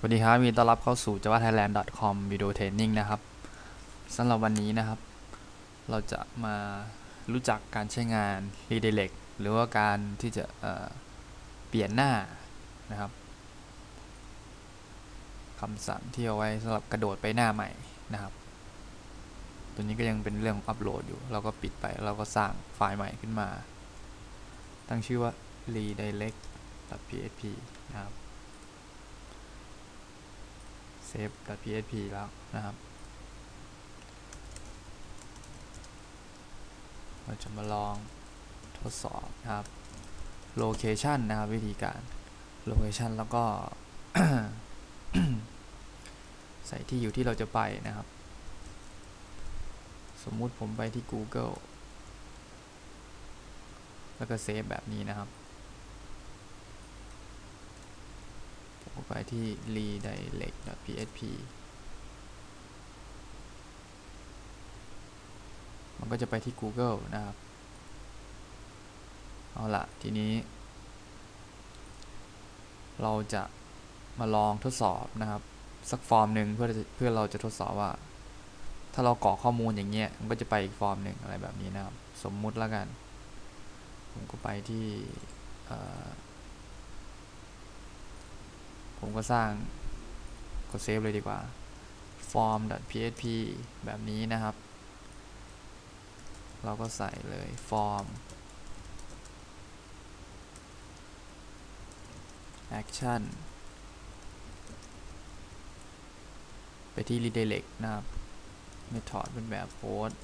สวัสดีครับมีต้อนรับเข้าสู่ javathailand.com video training นะครับสำหรับวันนี้นะครับ เราจะมารู้จักการใช้งาน redirect หรือว่าการที่จะเเปลี่ยนหน้านะครับคำสั่งที่เอาไว้สำหรับกระโดดไปหน้าใหม่นะครับ ตัวนี้ก็ยังเป็นเรื่องอัปโหลดอยู่ เราก็ปิดไปเราก็สร้างไฟล์ใหม่ขึ้นมา ตั้งชื่อว่า redirect.php นะครับ save.php แล้วนะครับ เราจะมาลองทดสอบนะครับ location นะครับวิธีการ location แล้วก็ใส่ที่อยู่ที่เราจะไปนะครับ สมมุติผมไปที่ Google แล้วก็เซฟแบบนี้นะครับ ผมไปที่ redirect.php มันก็จะไปที่ Google นะครับ เอาละทีนี้ เราจะมาลองทดสอบนะครับ สักฟอร์มหนึ่งเพื่อเพื่อเราจะทดสอบว่า ถ้าเรากรอกข้อมูลอย่างเงี้ย มันก็จะไปอีกฟอร์มหนึ่งอะไรแบบนี้นะครับ สมมุติแล้วกัน ผมก็ไปที่เอ่อ ผมก็สร้างกดเซฟเลยดีกว่า form.php แบบนี้นะครับ เราก็ใส่เลย form action ไปที่ redirect นะครับ method เป็นแบบ post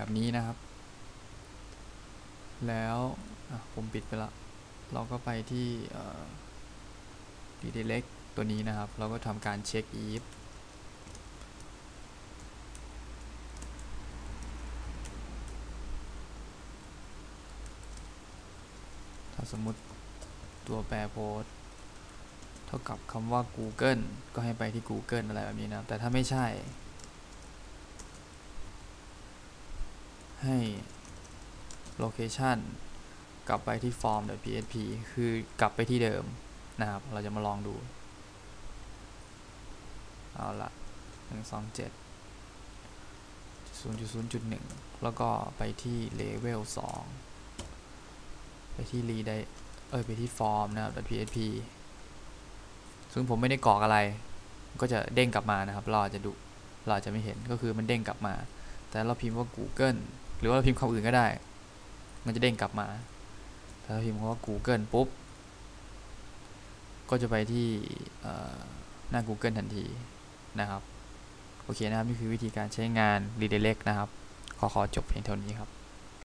แบบนี้นะครับ แล้วผมปิดไปละ เราก็ไปที่เอ่อ redirect ตัวนี้นะครับ เราก็ทำการเช็ค if ถ้าสมมติตัวแปรโพสเท่ากับคำว่า Google ก็ให้ไปที่ Google อะไรแบบนี้นะ แต่ถ้าไม่ใช่ ให้ location กลับไปที่ form.php คือกลับไปที่เดิมนะครับ เราจะมาลองดู เอาละ1 2 7 0.0.1 แล้วก็ไปที่ level 2 ไปที่ read เอ้ยไปที่ form นะครับ .php ซึ่งผมไม่ได้กรอกอะไร ก็จะเด้งกลับมานะครับ เราอาจะดู เราอาจจะไม่เห็น ก็คือมันเด้งกลับมา แต่เราพิมพ์ว่า Google หรือว่าพิมพ์คำอื่นก็ได้ มันจะเด้งกลับมา ถ้าเราพิมพ์คำว่า Google ปุ๊บ ก็จะไปที่หน้า Google ทันทีนะครับ โอเคนะครับ นี่คือวิธีการใช้งาน redirect นะครับ ขอขอจบเพียงเท่านี้ครับ